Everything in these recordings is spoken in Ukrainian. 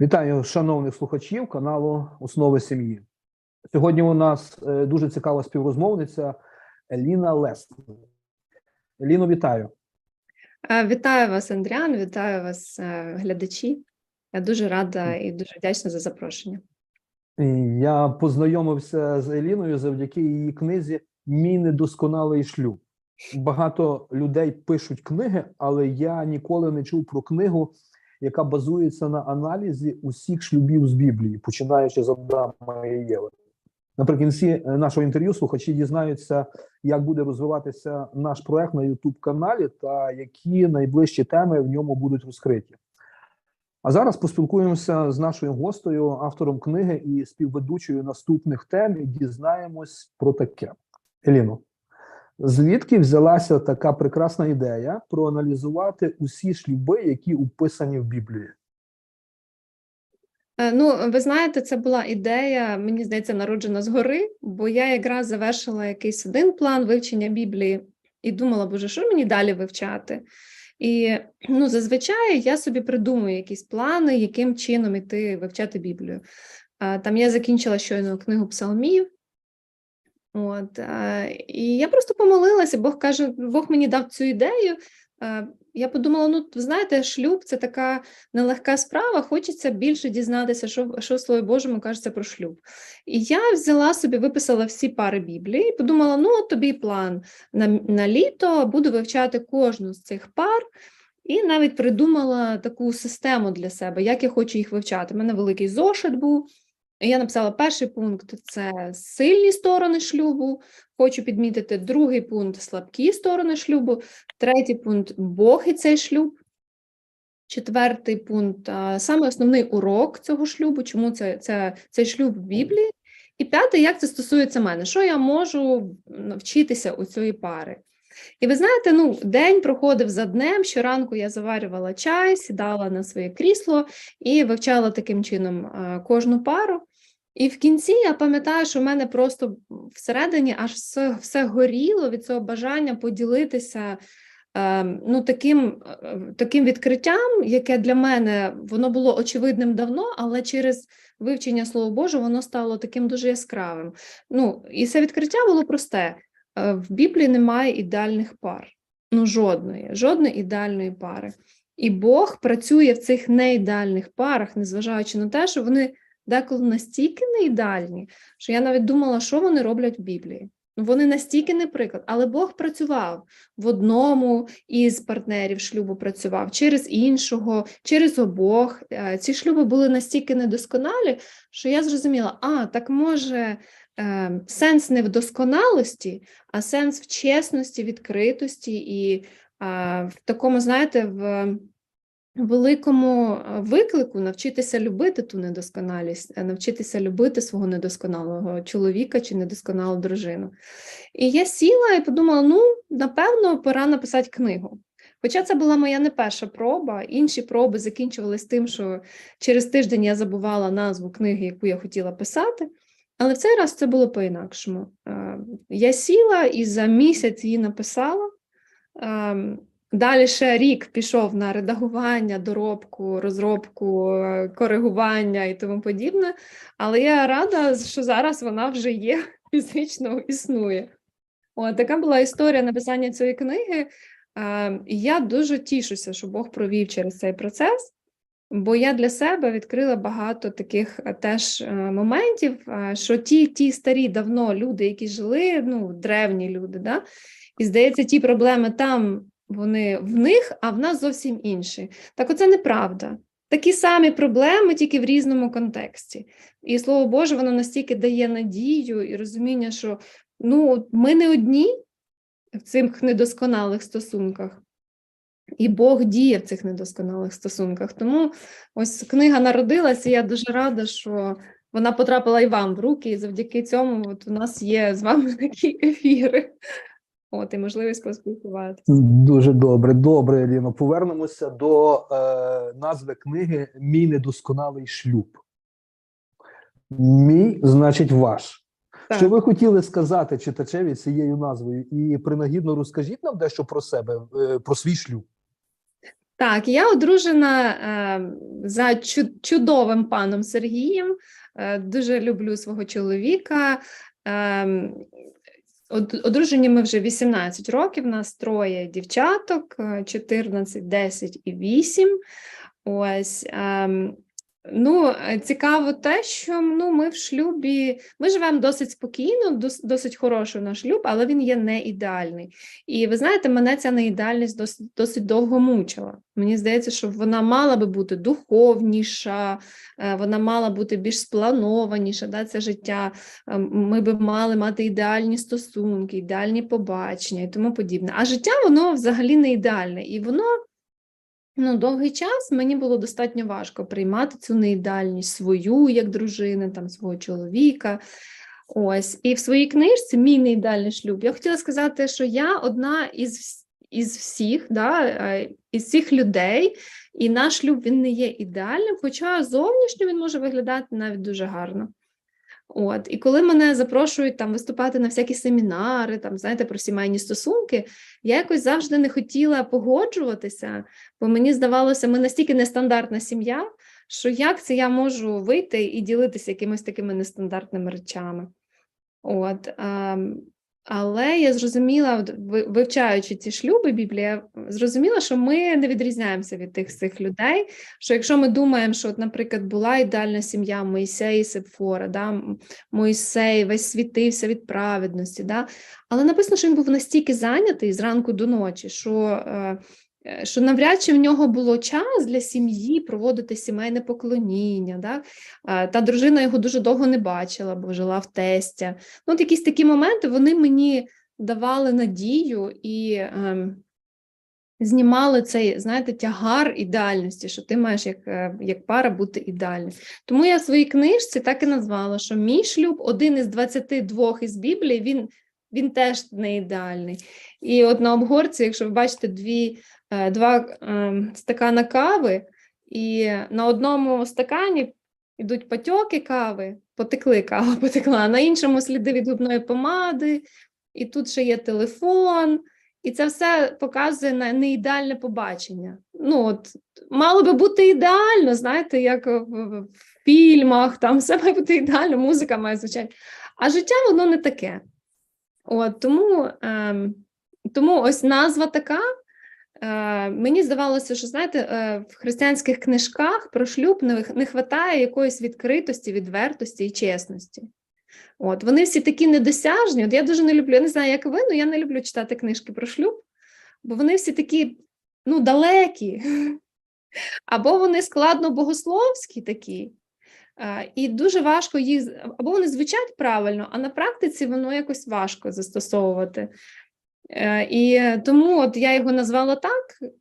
Вітаю шановних слухачів каналу Основи сім'ї. Сьогодні у нас е, дуже цікава співрозмовниця Еліна Лес. Еліно, вітаю. Е, Вітаю вас, Андріан, вітаю вас, е, глядачі. Я дуже рада і дуже вдячна за запрошення. Я познайомився з Еліною завдяки її книзі Мій недосконалий шлюб. Багато людей пишуть книги, але я ніколи не чув про книгу, яка базується на аналізі усіх шлюбів з Біблії, починаючи з Адама і Єви. Наприкінці е, нашого інтерв'ю слухачі дізнаються, як буде розвиватися наш проект на youtube каналі та які найближчі теми в ньому будуть розкриті. А зараз поспілкуємося з нашою гостею, автором книги і співведучою наступних тем, і дізнаємось про таке. Еліно, звідки взялася така прекрасна ідея проаналізувати усі шлюби, які описані в Біблії? Е, Ну, ви знаєте, це була ідея, мені здається, народжена згори, бо я якраз завершила якийсь один план вивчення Біблії і думала, боже, що мені далі вивчати? І ну, зазвичай я собі придумую якісь плани, яким чином іти вивчати Біблію. Там я закінчила щойно книгу псалмів. От, і я просто помолилася, Бог каже, Бог мені дав цю ідею. Я подумала: ну, знаєте, шлюб це така нелегка справа, хочеться більше дізнатися, що, що в Божому кажеться про шлюб. І я взяла собі, виписала всі пари Біблії і подумала: ну, от тобі план на, на літо, буду вивчати кожну з цих пар. І навіть придумала таку систему для себе, як я хочу їх вивчати. У мене великий зошит був. Я написала перший пункт це сильні сторони шлюбу. Хочу підмітити другий пункт слабкі сторони шлюбу, третій пункт Бог і цей шлюб. Четвертий пункт саме основний урок цього шлюбу, чому це, це, цей шлюб в Біблії. І п'ятий, як це стосується мене, що я можу навчитися у цієї пари. І ви знаєте, ну, день проходив за днем. Щоранку я заварювала чай, сідала на своє крісло і вивчала таким чином кожну пару. І в кінці я пам'ятаю, що в мене просто всередині аж все, все горіло від цього бажання поділитися е, ну, таким, е, таким відкриттям, яке для мене воно було очевидним давно, але через вивчення Слова Божого воно стало таким дуже яскравим. Ну, і це відкриття було просте. Е, В Біблії немає ідеальних пар. Ну, жодної, жодної ідеальної пари. І Бог працює в цих неідеальних парах, незважаючи на те, що вони деколи настільки не ідеальні, що я навіть думала, що вони роблять в Біблії. Ну, Вони настільки не приклад, але Бог працював в одному із партнерів шлюбу працював, через іншого, через обох. Е, Ці шлюби були настільки недосконалі, що я зрозуміла, а так може е, сенс не в досконалості, а сенс в чесності, відкритості і в такому, знаєте, в великому е, виклику навчитися любити ту недосконалість, е, навчитися любити свого недосконалого чоловіка чи недосконалу дружину. І я сіла і подумала: ну, напевно, пора написати книгу. Хоча це була моя не перша проба, інші проби закінчувалися тим, що через тиждень я забувала назву книги, яку я хотіла писати. Але в цей раз це було по-інакшому. Е, Я сіла і за місяць її написала. Далі ще рік пішов на редагування, доробку, розробку, е, коригування і тому подібне. Але я рада, що зараз вона вже є, фізично існує. От така була історія написання цієї книги. Е, я дуже тішуся, що Бог провів через цей процес, бо я для себе відкрила багато таких е, теж моментів, що ті, ті старі давно люди, які жили, ну, древні люди, да? і здається, ті проблеми там вони в них, а в нас зовсім інші. Так оце неправда. Такі самі проблеми, тільки в різному контексті. І слово Боже, воно настільки дає надію і розуміння, що ну, ми не одні в цих недосконалих стосунках, і Бог діє в цих недосконалих стосунках. Тому ось книга народилася, і я дуже рада, що вона потрапила і вам в руки, і завдяки цьому от у нас є з вами такі ефіри. От, і можливість поспілкуватися. Дуже добре, добре, Еліно. Повернемося до е, назви книги Мій недосконалий шлюб. Мій значить ваш. Так. Що ви хотіли сказати читачеві цією назвою? І принагідно розкажіть нам дещо про себе, е, про свій шлюб. Так, я одружена е, за чудовим паном Сергієм. Е, дуже люблю свого чоловіка. Е, одружені ми вже 18 років. Нас троє дівчаток: е, 14, 10 і 8. Ось. Ну, е, цікаво те, що ну, ми в шлюбі, ми живемо досить спокійно, дос- досить хороший наш шлюб, але він є не ідеальний. І ви знаєте, мене ця неідеальність досить, досить довго мучила. Мені здається, що вона мала би бути духовніша, е, вона мала бути більш спланованіша, да, це життя. Е, Ми би мали мати ідеальні стосунки, ідеальні побачення і тому подібне. А життя воно взагалі не ідеальне. І воно ну, довгий час мені було достатньо важко приймати цю неідеальність свою як дружини, там, свого чоловіка. Ось, і в своїй книжці Мій неідеальний шлюб. Я хотіла сказати, що я одна із, із всіх, да, е, із всіх людей, і наш шлюб він не є ідеальним, хоча зовнішньо він може виглядати навіть дуже гарно. От, і коли мене запрошують там виступати на всякі семінари, там, знаєте, про сімейні стосунки, я якось завжди не хотіла погоджуватися, бо мені здавалося, ми настільки нестандартна сім'я, що як це я можу вийти і ділитися якимись такими нестандартними речами. От, ем, але я зрозуміла, вивчаючи ці шлюби Біблія, зрозуміла, що ми не відрізняємося від тих цих людей. Що якщо ми думаємо, що, от, наприклад, була ідеальна сім'я Моїсея і Сепфора, да, Моїсей весь світився від праведності, да, але написано, що він був настільки зайнятий зранку до ночі, що, е, що навряд чи в нього було час для сім'ї проводити сімейне поклоніння. Да? Е, Та дружина його дуже довго не бачила, бо жила в тестя. Ну, от якісь такі моменти вони мені давали надію і ем, знімали цей, знаєте, тягар ідеальності, що ти маєш як, е, як пара бути ідеальним. Тому я в своїй книжці так і назвала, що мій шлюб один із 22 із Біблії, він, він теж не ідеальний. І от на обгорці, якщо ви бачите дві, е, два ем, стакана кави, і на одному стакані йдуть патьоки кави, потекли кава потекла, на іншому сліди від губної помади, і тут ще є телефон, і це все показує на неідеальне побачення. Ну, от, мало би бути ідеально, знаєте, як в фільмах, там все має бути ідеально, музика має звучати. А життя воно не таке. От, тому, ем, тому ось назва така. Е, мені здавалося, що знаєте, е, в християнських книжках про шлюб не, не вистачає якоїсь відкритості, відвертості і чесності. От, вони всі такі недосяжні. От я дуже не люблю, я не знаю, як ви, але я не люблю читати книжки про шлюб, бо вони всі такі ну, далекі, або вони складно богословські такі. І дуже важко їх, або вони звучать правильно, а на практиці воно якось важко застосовувати. Е, І тому от я його назвала так,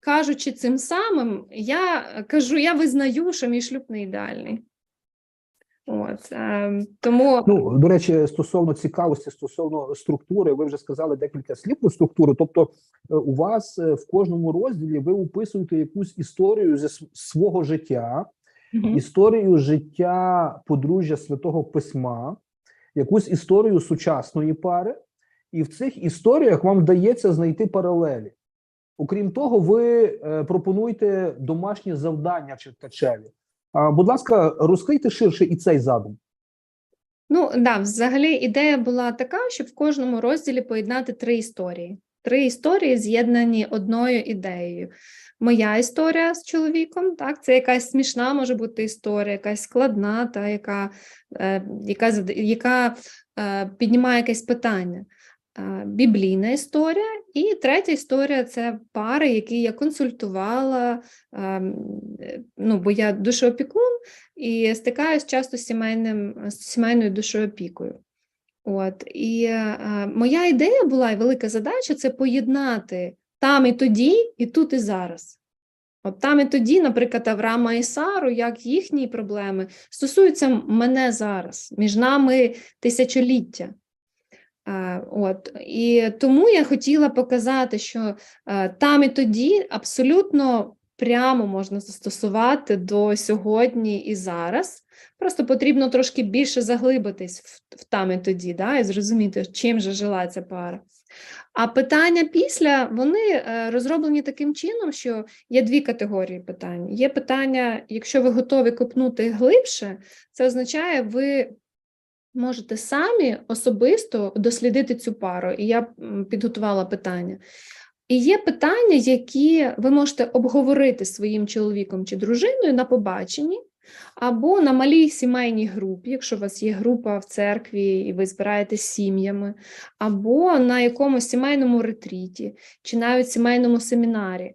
кажучи цим самим, я кажу, я визнаю, що мій шлюб не ідеальний. От, е, тому Ну, до речі, стосовно цікавості, стосовно структури, ви вже сказали декілька слів про структуру. Тобто, е, у вас в кожному розділі ви описуєте якусь історію зі свого життя, Історію життя подружжя святого письма, якусь історію сучасної пари, і в цих історіях вам вдається знайти паралелі. Окрім того, ви е, пропонуєте домашні завдання читачеві. А, будь ласка, розкрийте ширше і цей задум. Ну, да, взагалі ідея була така, щоб в кожному розділі поєднати три історії. Три історії з'єднані одною ідеєю. Моя історія з чоловіком, так, це якась смішна може бути історія, якась складна, та яка, е, яка, яка е, піднімає якесь питання. Е, біблійна історія, і третя історія це пари, які я консультувала. ем, е, Ну, бо я душоопікун, і стикаюсь часто з сімейним з сімейною душоопікою. От і е, моя ідея була і велика задача це поєднати там і тоді, і тут і зараз. От там і тоді, наприклад, Авраама і Сару, як їхні проблеми стосуються мене зараз, між нами тисячоліття. От і тому я хотіла показати, що е, там і тоді абсолютно прямо можна застосувати до сьогодні і зараз. Просто потрібно трошки більше заглибитись в там і тоді, да, і зрозуміти, чим же жила ця пара. А питання після вони е, розроблені таким чином, що є дві категорії питань. Є питання, якщо ви готові копнути глибше, це означає, ви можете самі особисто дослідити цю пару. І я підготувала питання. І є питання, які ви можете обговорити своїм чоловіком чи дружиною на побаченні, або на малій сімейній групі, якщо у вас є група в церкві і ви збираєтесь сім'ями, або на якомусь сімейному ретріті, чи навіть сімейному семінарі.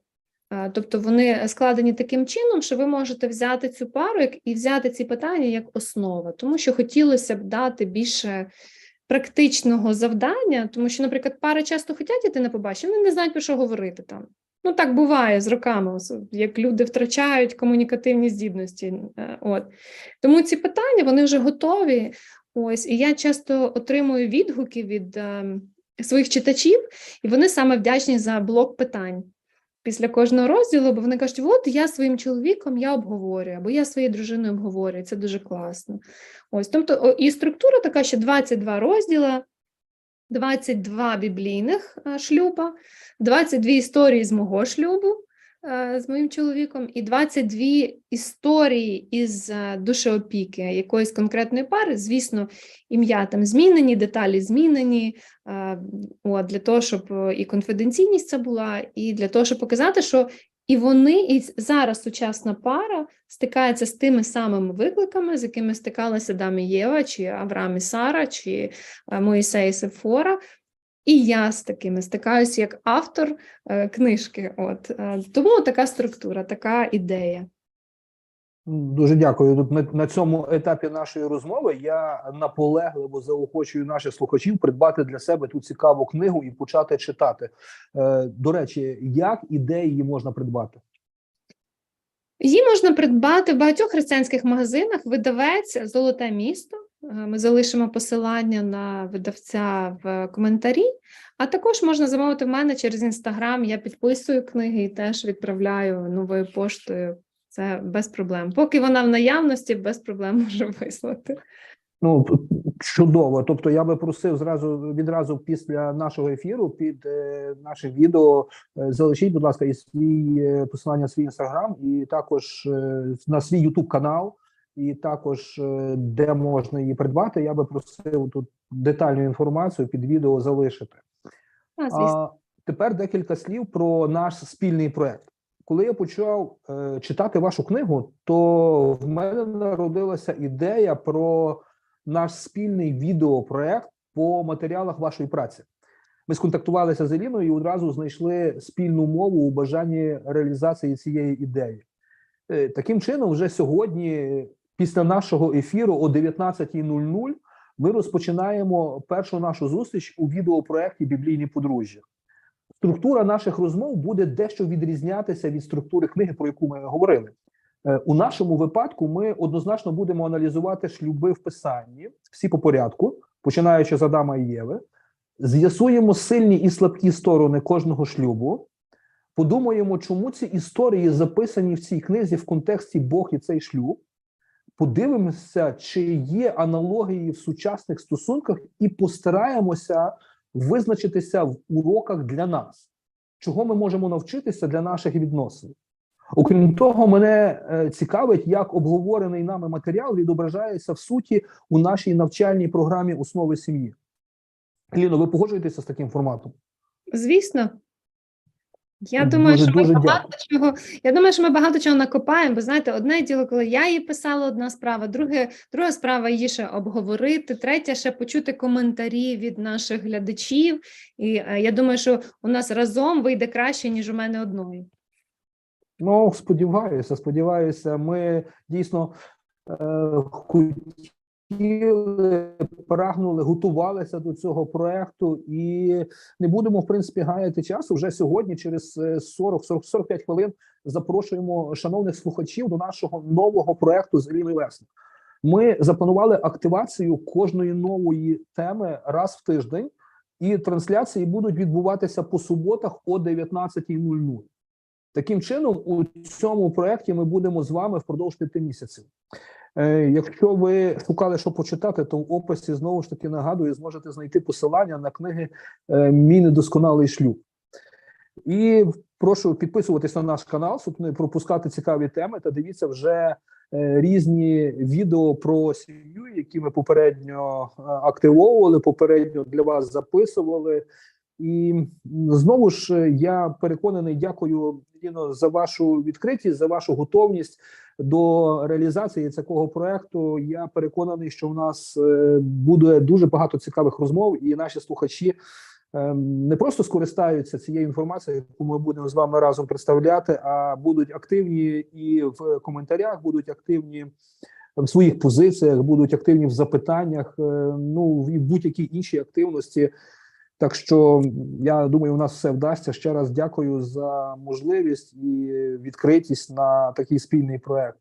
Тобто вони складені таким чином, що ви можете взяти цю пару і взяти ці питання як основа, тому що хотілося б дати більше практичного завдання, тому що, наприклад, пари часто хочуть іти на побачення, вони не знають про що говорити там. Ну так буває з роками, як люди втрачають комунікативні здібності. е, От тому ці питання вони вже готові. Ось і я часто отримую відгуки від ем, своїх читачів, і вони саме вдячні за блок питань після кожного розділу, бо вони кажуть, от я своїм чоловіком я обговорюю, або я своєю дружиною обговорюю. Це дуже класно. Ось, тобто, і структура така, що 22 розділа, 22 біблійних е, шлюба, 22 історії з мого шлюбу е, з моїм чоловіком, і 22 історії із е, душеопіки якоїсь конкретної пари. Звісно, ім'я там змінені, деталі змінені. От, для того, щоб і конфіденційність це була, і для того, щоб показати, що і вони, і зараз сучасна пара стикається з тими самими викликами, з якими стикалися Адам і Єва, чи Авраам і Сара, чи е, Моїсей і Сефора. І я з такими стикаюся як автор е, книжки. От е, тому така структура, така ідея. Дуже дякую. Тут на, на цьому етапі нашої розмови я наполегливо заохочую наших слухачів придбати для себе ту цікаву книгу і почати читати. Е, до речі, як і де її можна придбати? Її можна придбати в багатьох християнських магазинах. Видавець Золоте місто. Е, Ми залишимо посилання на видавця в коментарі. А також можна замовити в мене через інстаграм. Я підписую книги і теж відправляю новою поштою. Це без проблем. Поки вона в наявності, без проблем можу вислати. Ну чудово. Тобто, я би просив зразу відразу після нашого ефіру під е, нашим відео е, залишіть, будь ласка, і свій е, посилання свій інстаграм, і також е, на свій Ютуб канал, і також е, де можна її придбати. Я би просив тут детальну інформацію під відео залишити. А. А тепер декілька слів про наш спільний проект. Коли я почав е, читати вашу книгу, то в мене народилася ідея про наш спільний відеопроект по матеріалах вашої праці. Ми сконтактувалися з Еліною і одразу знайшли спільну мову у бажанні реалізації цієї ідеї. Е, Таким чином, вже сьогодні, після нашого ефіру о 19.00, ми розпочинаємо першу нашу зустріч у відеопроекті Біблійні подружжя. Структура наших розмов буде дещо відрізнятися від структури книги, про яку ми говорили. Е, У нашому випадку ми однозначно будемо аналізувати шлюби в писанні, всі по порядку, починаючи з Адама і Єви, з'ясуємо сильні і слабкі сторони кожного шлюбу. Подумаємо, чому ці історії записані в цій книзі в контексті Бог і цей шлюб. Подивимося, чи є аналогії в сучасних стосунках, і постараємося визначитися в уроках для нас, чого ми можемо навчитися для наших відносин. Окрім того, мене е, цікавить, як обговорений нами матеріал відображається в суті у нашій навчальній програмі основи сім'ї. Ліно, ви погоджуєтеся з таким форматом? Звісно. Я Дуже- думаю, що ми дуже багато чого. Я думаю, що ми багато чого накопаємо. Бо знаєте, одне діло, коли я її писала, одна справа, друге, друга справа її ще обговорити, третя ще почути коментарі від наших глядачів. І е, я думаю, що у нас разом вийде краще, ніж у мене одної. Ну, сподіваюся, сподіваюся, ми дійсно е, хотіли, прагнули, готувалися до цього проекту і не будемо, в принципі, гаяти часу. Вже сьогодні, через е, 40-45 хвилин, запрошуємо шановних слухачів до нашого нового проекту з Еліною Ми запланували активацію кожної нової теми раз в тиждень, і трансляції будуть відбуватися по суботах о 19.00. Таким чином, у цьому проєкті ми будемо з вами впродовж п'яти місяців. Е, Якщо ви шукали, що почитати, то в описі знову ж таки нагадую, зможете знайти посилання на книги е, Мій недосконалий шлюб. І прошу підписуватись на наш канал, щоб не пропускати цікаві теми. Та дивіться вже е, різні відео про сім'ю, які ми попередньо активовували, попередньо для вас записували. І знову ж я переконаний, дякую Ліно, за вашу відкритість, за вашу готовність до реалізації такого проекту. Я переконаний, що в нас е, буде дуже багато цікавих розмов, і наші слухачі е, не просто скористаються цією інформацією, яку ми будемо з вами разом представляти, а будуть активні і в коментарях, будуть активні в своїх позиціях, будуть активні в запитаннях, е, ну і в будь-якій іншій активності. Так що я думаю, у нас все вдасться. Ще раз дякую за можливість і відкритість на такий спільний проект.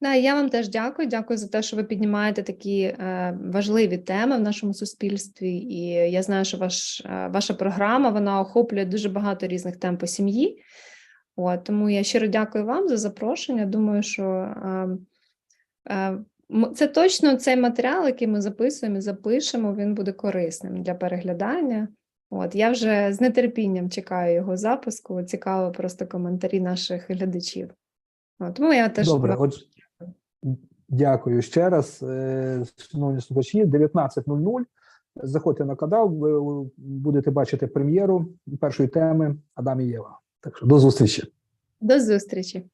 Да, я вам теж дякую. Дякую за те, що ви піднімаєте такі е, важливі теми в нашому суспільстві. І я знаю, що ваш, е, ваша програма вона охоплює дуже багато різних тем по сім'ї. От, тому я щиро дякую вам за запрошення. Думаю, що е, е, м- це точно цей матеріал, який ми записуємо і запишемо, він буде корисним для переглядання. От я вже з нетерпінням чекаю його запуску. Цікаво просто коментарі наших глядачів. От, тому я теж Добре, отже, дякую ще раз, Е, шановні слухачі. 19.00. Заходьте на канал, ви будете бачити прем'єру першої теми Адам і Єва. Так що до зустрічі. До зустрічі.